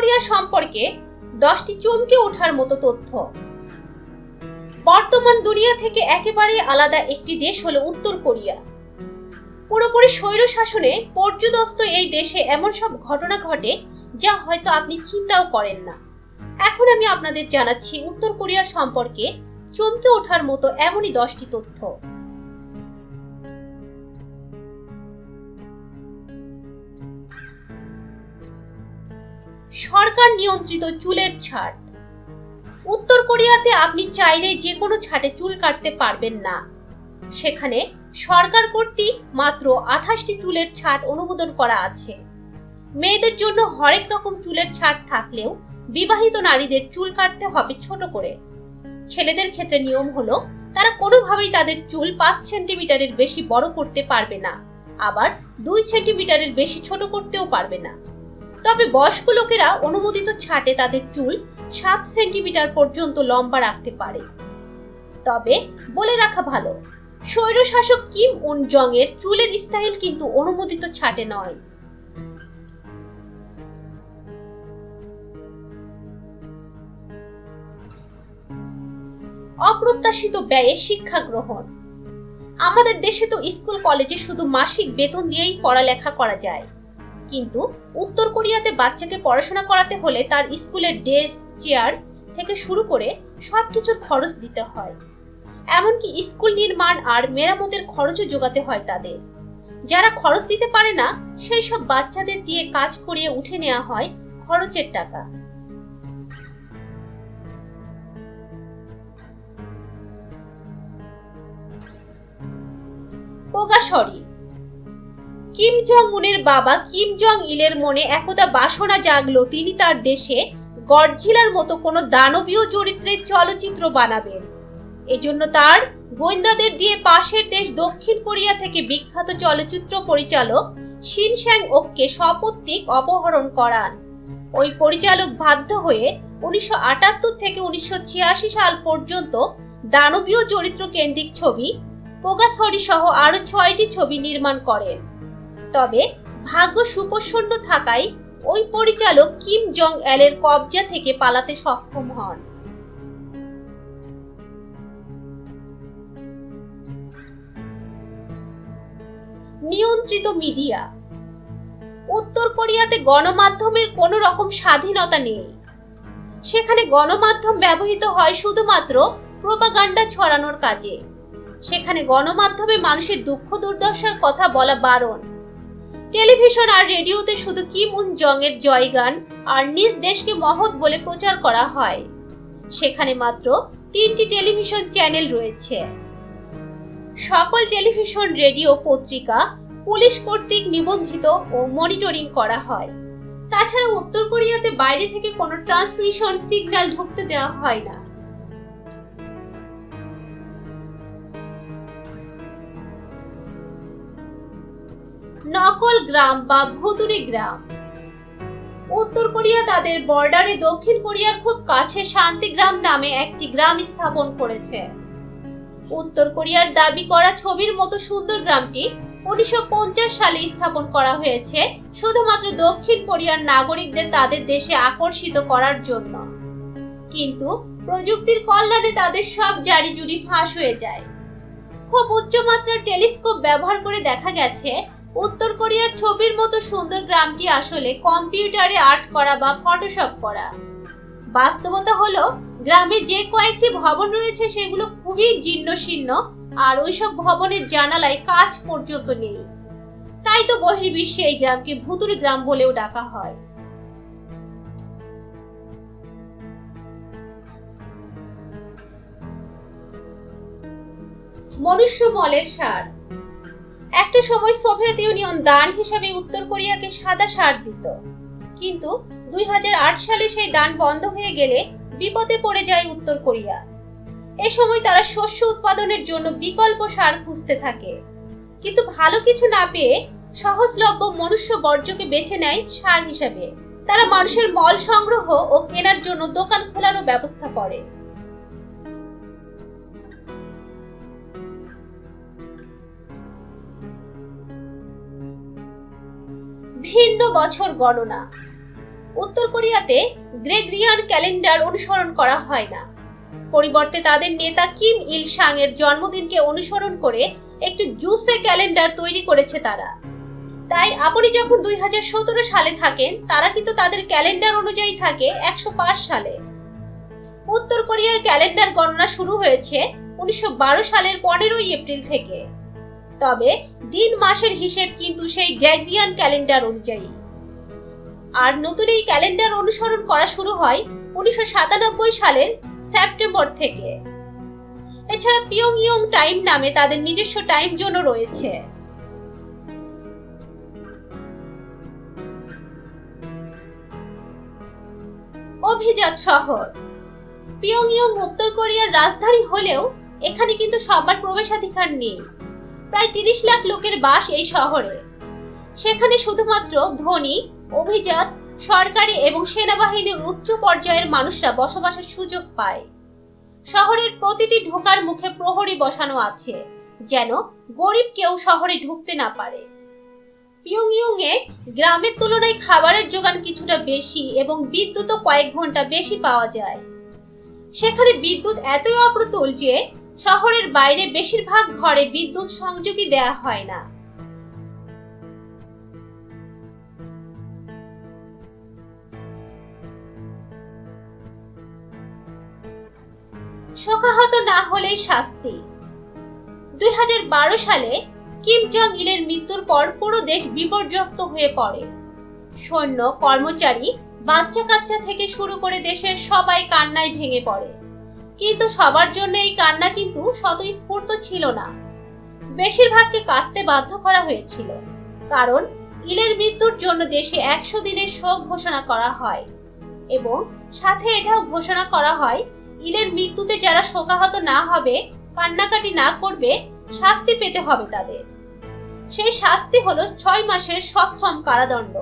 Korea সম্পর্কে দশটি চমকে ওঠার মতো তথ্য। বর্তমান দুনিয়া থেকে একেবারে আলাদা একটি দেশ হলো উত্তর কোরিয়া। পুরোপুরি স্বৈর শাসনে পর্যদস্ত এই দেশে এমন সব ঘটনা ঘটে যা হয়তো আপনি চিন্তাও করেন না। এখন আমি আপনাদের জানাচ্ছি উত্তর কোরিয়া সম্পর্কে চমকে ওঠার মতো এমনই দশটি তথ্য। সরকার নিয়ন্ত্রিত চুলের ছাট উত্তর কোরিয়াতে আপনি চাইলে যে কোনো ছাটে চুল কাটতে পারবেন না। সেখানে সরকার কর্তৃক মাত্র আঠাশটি চুলের ছাট অনুমোদন করা আছে। মেয়েদের জন্য হরেক রকম চুলের ছাট থাকলেও বিবাহিত নারীদের চুল কাটতে হবে ছোট করে। ছেলেদের ক্ষেত্রে নিয়ম হলো, তারা কোনোভাবেই তাদের চুল পাঁচ সেন্টিমিটারের বেশি বড় করতে পারবে না। আবার দুই সেন্টিমিটারের বেশি ছোট করতেও পারবে না। তবে বয়স্ক লোকেরা অনুমোদিত ছাটে তাদের চুল সাত সেন্টিমিটার পর্যন্ত লম্বা রাখতে পারে। তবে বলে রাখা ভালো, স্বৈরশাসক কিম উন জং এর চুলের স্টাইল কিন্তু অনুমোদিত ছাটে নয়। অপ্রত্যাশিত ব্যয়ে শিক্ষা গ্রহণ। আমাদের দেশে তো স্কুল কলেজে শুধু মাসিক বেতন দিয়েই পড়ালেখা করা যায়। কিন্তু উত্তর কোরিয়াতে বাচ্চাকে পড়াশোনা করাতে হলে তার স্কুলের ডেস্ক, চেয়ার থেকে শুরু করে সবকিছুর খরচ দিতে হয়। এমনকি স্কুল নির্মাণ আর মেরামতের খরচও যোগাতে হয় তাদের। যারা খরচ দিতে পারে না, সেই সব বাচ্চাদের দিয়ে কাজ করিয়ে উঠে নেওয়া হয় খরচের টাকা। পোগাসরি কিম জং উনের বাবা কিম জং ইলের মনে একদা বাসনা জাগলো। তিনি তার দেশে গডজিলার মতো কোনো দানবীয় চরিত্রের চলচ্চিত্র বানাবেন। এজন্য তার গোয়েন্দাদের দিয়ে পাশের দেশ দক্ষিণ কোরিয়া থেকে বিখ্যাত চলচ্চিত্র পরিচালক শিন শ্যাং ওককে সপত্তিক অপহরণ করান। ওই পরিচালক বাধ্য হয়ে উনিশশো আটাত্তর থেকে উনিশশো ছিয়াশি সাল পর্যন্ত দানবীয় চরিত্র কেন্দ্রিক ছবি পোগাসরি সহ আরও ছয়টি ছবি নির্মাণ করেন। তবে ভাগ্য সুপ্রসন্ন থাকায় ওই পরিচালক কিম জং এলের কবজা থেকে পালাতে সক্ষম হন। নিয়ন্ত্রিত মিডিয়া। উত্তর কোরিয়াতে গণমাধ্যমের কোনো রকম স্বাধীনতা নেই। সেখানে গণমাধ্যম ব্যবহৃত হয় শুধুমাত্র প্রোপাগান্ডা ছড়ানোর কাজে। সেখানে গণমাধ্যমে মানুষের দুঃখ দুর্দশার কথা বলা বারণ। টেলিভিশন আর রেডিওতে শুধু কিম উন জং এর জয়গান আর নিজ দেশকে মহৎ বলে প্রচার করা হয়? সেখানে মাত্র তিনটি টেলিভিশন চ্যানেল রয়েছে। সকল টেলিভিশন, রেডিও, পত্রিকা, পুলিশ কর্তৃক নিবন্ধিত ও মনিটরিং করা হয়। তাছাড়া উত্তর কোরিয়াতে বাইরে থেকে কোনো ট্রান্সমিশন সিগন্যাল ঢুকতে দেওয়া হয় না। নকল গ্রাম বা ভুতুরি গ্রাম। উত্তর কোরিয়া তাদের বর্ডারে দক্ষিণ কোরিয়ার খুব কাছে শান্তিগ্রাম নামে একটি গ্রাম স্থাপন করেছে। উত্তর কোরিয়ার দাবি করা ছবির মতো সুন্দর গ্রামটি উনিশশো পঞ্চাশ সালে স্থাপন করা হয়েছে শুধুমাত্র দক্ষিণ কোরিয়ার নাগরিকদের তাদের দেশে আকর্ষিত করার জন্য। কিন্তু প্রযুক্তির কল্যাণে তাদের সব জারি জুড়ি ফাঁস হয়ে যায়। খুব উচ্চমাত্রার টেলিস্কোপ ব্যবহার করে দেখা গেছে উত্তর কোরিয়ার ছবির মতো সুন্দর গ্রামটি আসলে কম্পিউটারে আর্ট করা বা ফটোশপ করা। বাস্তবতা হলো, গ্রামে যে কয়েকটি ভবন রয়েছে সেগুলো খুবই জীর্ণ শীর্ণ আর ওইসব ভবনের জানালায় কাজ পর্যন্ত নেই। তাই তো বহির্বিশ্বে এই গ্রামকে ভুতুরি গ্রাম বলেও ডাকা হয়। মনুষ্য মলের সার। একটা সময় সোভিয়েত ইউনিয়ন দান হিসাবে উত্তর কোরিয়াকে সাদা সার দিত। কিন্তু দুই হাজার আট সালে সেই দান বন্ধ হয়ে গেলে বিপদে পড়ে যায় উত্তর কোরিয়া। এ সময় তারা শস্য উৎপাদনের জন্য বিকল্প সার খুঁজতে থাকে। কিন্তু ভালো কিছু না পেয়ে সহজলভ্য মনুষ্য বর্জ্যকে বেছে নেয় সার হিসাবে। তারা মানুষের মল সংগ্রহ ও কেনার জন্য দোকান খোলারও ব্যবস্থা করে। ভিন্ন বছর গণনা। উত্তর কোরিয়াতে গ্রেগরিয়ান ক্যালেন্ডার অনুসরণ করা হয় না। পরিবর্তে তাদের নেতা কিম ইল সাং এর জন্মদিনকে অনুসরণ করে একটি জুসে ক্যালেন্ডার তৈরি করেছে তারা। তাই আপনি যখন দুই হাজার সতেরো সালে থাকেন, তারা কিন্তু তাদের ক্যালেন্ডার অনুযায়ী থাকে একশো পাঁচ সালে। উত্তর কোরিয়ার ক্যালেন্ডার গণনা শুরু হয়েছে উনিশশো বারো সালের পনেরোই এপ্রিল থেকে। তবে দিন মাসের হিসেব কিন্তু সেই গ্র্যাগরিয়ান ক্যালেন্ডার অনুযায়ী। আর নতুন এই ক্যালেন্ডার অনুসরণ করা শুরু হয় উনিশশো সালের সেপ্টেম্বর থেকে। এছাড়া পিয়ং ইয়ং টাইম নামে তাদের নিজস্ব টাইম জোনও রয়েছে। অভিজাত শহর। পিয়ংইয়ং উত্তর কোরিয়ার রাজধানী হলেও এখানে কিন্তু সবার প্রবেশাধিকার নেই। প্রায় তিরিশ লাখ লোকের বাস এই শহরে। সেখানে শুধুমাত্র ধনী, অভিজাত, সরকারি এবং সেনাবাহিনীর উচ্চ পর্যায়ের মানুষরা বসবাসের সুযোগ পায়। শহরের প্রতিটি ঢোকার মুখে প্রহরী বসানো আছে, যেন গরিব কেউ শহরে ঢুকতে না পারে। পিয়ংইয়ং এ গ্রামের তুলনায় খাবারের যোগান কিছুটা বেশি এবং বিদ্যুৎও কয়েক ঘণ্টা বেশি পাওয়া যায়। সেখানে বিদ্যুৎ এতই অপ্রতুল যে শহরের বাইরে বেশিরভাগ ঘরে বিদ্যুৎ সংযোগই দেয়া হয় না। শোকাহত না হলেই শাস্তি। দুই হাজার বারো সালে কিম জং ইলের মৃত্যুর পর পুরো দেশ বিপর্যস্ত হয়ে পড়ে। সৈন্য, কর্মচারী বাচ্চা কাচ্চা থেকে শুরু করে দেশের সবাই কান্নায় ভেঙে পড়ে। কিন্তু সবার জন্য এই কান্না কিন্তু স্বতঃস্ফূর্ত ছিল না। বেশিরভাগকে কাঁদতে বাধ্য করা হয়েছিল। কারণ, ইলের মৃত্যুর জন্য দেশে একশো দিনের শোক ঘোষণা করা হয় এবং সাথে এটাও ঘোষণা করা হয়, ইলের মৃত্যুতে যারা শোকাহত না হবে, কান্নাকাটি না করবে, শাস্তি পেতে হবে তাদের। সেই শাস্তি হলো ছয় মাসের সশ্রম কারাদণ্ড।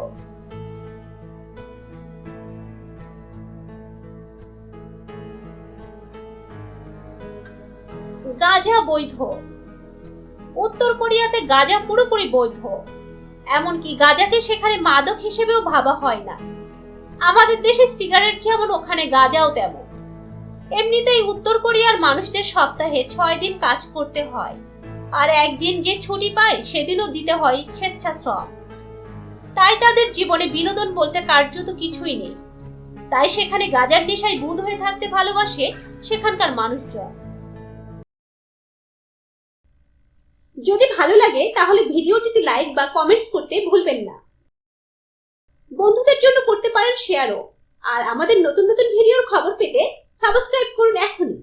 গাঁজা বৈধ। উত্তর কোরিয়াতে গাঁজা পুরোপুরি বৈধ। এমনকি গাঁজাকে সেখানে মাদক হিসেবেও ভাবা হয় না। আমাদের দেশে সিগারেট যেমন ওখানে, গাঁজাও তেমন। এমনিতেই উত্তর কোরিয়ার মানুষদের সপ্তাহে ছয় দিন কাজ করতে হয়। আর একদিন যে ছুটি পায়, সেদিনও দিতে হয় স্বেচ্ছাশ্রম। তাই তাদের জীবনে বিনোদন বলতে কার্যত কিছুই নেই। তাই সেখানে গাজার নেশায় বুধ হয়ে থাকতে ভালোবাসে সেখানকার মানুষজন। যদি ভালো লাগে, তাহলে ভিডিওটিতে লাইক বা কমেন্টস করতে ভুলবেন না। বন্ধুদের জন্য করতে পারেন শেয়ারও আর আমাদের নতুন নতুন ভিডিওর খবর পেতে সাবস্ক্রাইব করুন এখনই।